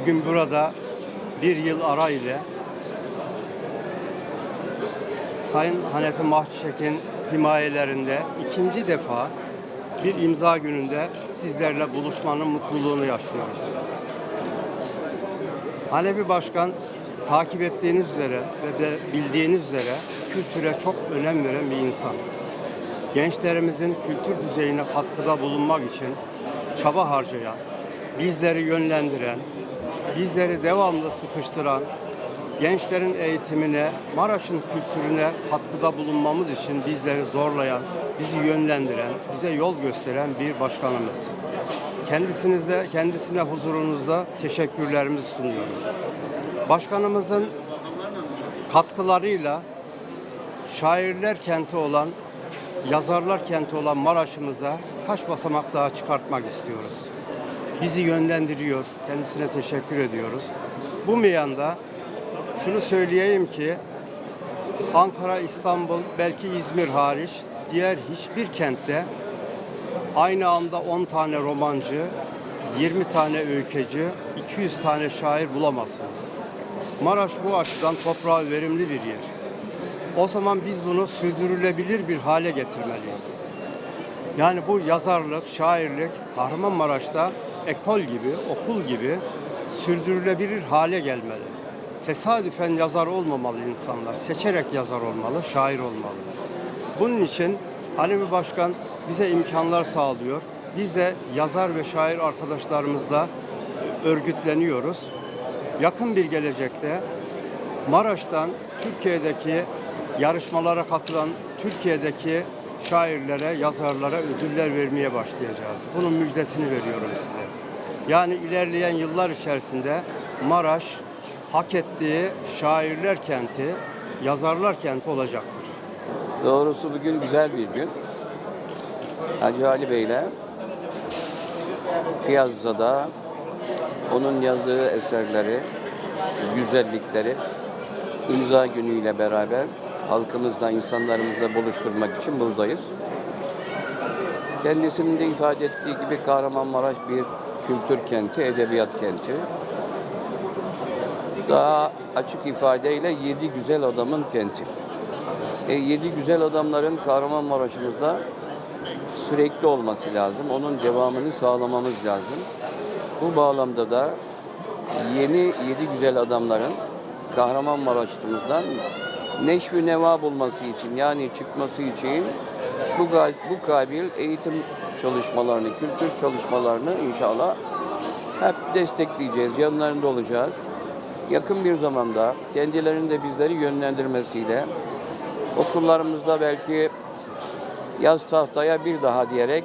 Bugün burada bir yıl ara ile Sayın Hanefi Mahçek'in himayelerinde ikinci defa bir imza gününde sizlerle buluşmanın mutluluğunu yaşıyoruz. Hanefi Başkan takip ettiğiniz üzere ve de bildiğiniz üzere kültüre çok önem veren bir insan. Gençlerimizin kültür düzeyine katkıda bulunmak için çaba harcayan, bizleri yönlendiren, bizleri devamlı sıkıştıran, gençlerin eğitimine, Maraş'ın kültürüne katkıda bulunmamız için bizleri zorlayan, bizi yönlendiren, bize yol gösteren bir başkanımız. Kendisinizde, kendisine huzurunuzda teşekkürlerimizi sunuyorum. Başkanımızın katkılarıyla şairler kenti olan, yazarlar kenti olan Maraş'ımıza kaç basamak daha çıkartmak istiyoruz. Bizi yönlendiriyor, kendisine teşekkür ediyoruz. Bu meyanda şunu söyleyeyim ki Ankara, İstanbul, belki İzmir hariç diğer hiçbir kentte aynı anda 10 tane romancı, 20 tane öykücü, 200 tane şair bulamazsınız. Maraş bu açıdan toprağı verimli bir yer. O zaman biz bunu sürdürülebilir bir hale getirmeliyiz. Yani bu yazarlık, şairlik Kahramanmaraş'ta ekol gibi, okul gibi sürdürülebilir hale gelmeli. Tesadüfen yazar olmamalı insanlar. Seçerek yazar olmalı, şair olmalı. Bunun için Hanefi Başkan bize imkanlar sağlıyor. Biz de yazar ve şair arkadaşlarımızla örgütleniyoruz. Yakın bir gelecekte Maraş'tan Türkiye'deki yarışmalara katılan Türkiye'deki şairlere, yazarlara ödüller vermeye başlayacağız. Bunun müjdesini veriyorum size. Yani ilerleyen yıllar içerisinde Maraş hak ettiği şairler kenti, yazarlar kenti olacaktır. Doğrusu bugün güzel bir gün. Hacı Ali Bey'le Piyaza'da onun yazdığı eserleri, güzellikleri imza günüyle beraber halkımızla, insanlarımızla buluşturmak için buradayız. Kendisinin de ifade ettiği gibi Kahramanmaraş bir kültür kenti, edebiyat kenti. Daha açık ifadeyle yedi güzel adamın kenti. E, yedi güzel adamların Kahramanmaraş'ımızda sürekli olması lazım. Onun devamını sağlamamız lazım. Bu bağlamda da yeni yedi güzel adamların Kahramanmaraş'ımızdan neşvi neva bulması için yani çıkması için bu, bu kabil eğitim çalışmalarını, kültür çalışmalarını inşallah hep destekleyeceğiz, yanlarında olacağız. Yakın bir zamanda kendilerinin de bizleri yönlendirmesiyle okullarımızda belki yaz tahtaya bir daha diyerek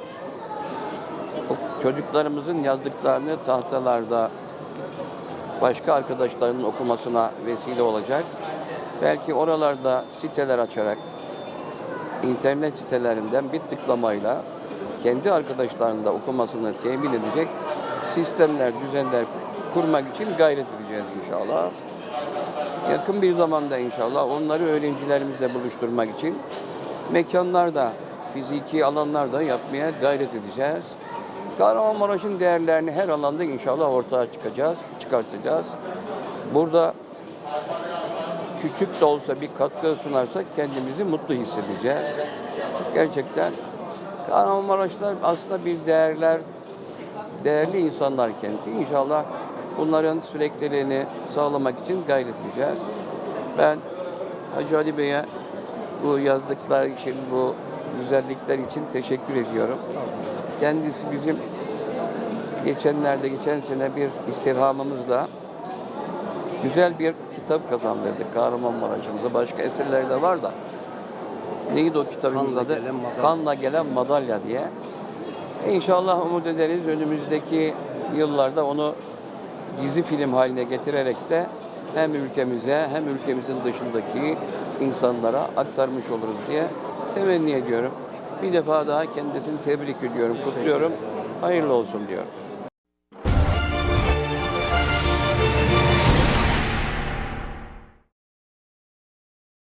çocuklarımızın yazdıklarını tahtalarda başka arkadaşlarının okumasına vesile olacak. Belki oralarda siteler açarak internet sitelerinden bir tıklamayla kendi arkadaşlarının da okumasını temin edecek sistemler, düzenler kurmak için gayret edeceğiz inşallah. Yakın bir zamanda inşallah onları öğrencilerimizle buluşturmak için mekanlarda, fiziki alanlarda yapmaya gayret edeceğiz. Kahramanmaraş'ın değerlerini her alanda inşallah ortaya çıkacağız, çıkartacağız. Burada küçük de olsa bir katkı sunarsak kendimizi mutlu hissedeceğiz. Gerçekten Kahramanmaraş'ta aslında bir değerler, değerli insanlar kenti. İnşallah bunların sürekliliğini sağlamak için gayret edeceğiz. Ben Hacı Ali Bey'e bu yazdıklar için, bu güzellikler için teşekkür ediyorum. Kendisi bizim geçenlerde, geçen sene bir istirhamımızla güzel bir kitap kazandırdı Kahramanmaraş'ımıza. Başka eserler de var da. Neydi o kitabımız Kanla adı? Gelen Madalya. Kanla Gelen Madalya diye. İnşallah umut ederiz önümüzdeki yıllarda onu dizi film haline getirerek de hem ülkemize hem ülkemizin dışındaki insanlara aktarmış oluruz diye temenni ediyorum. Bir defa daha kendisini tebrik ediyorum, kutluyorum. Hayırlı olsun diyorum.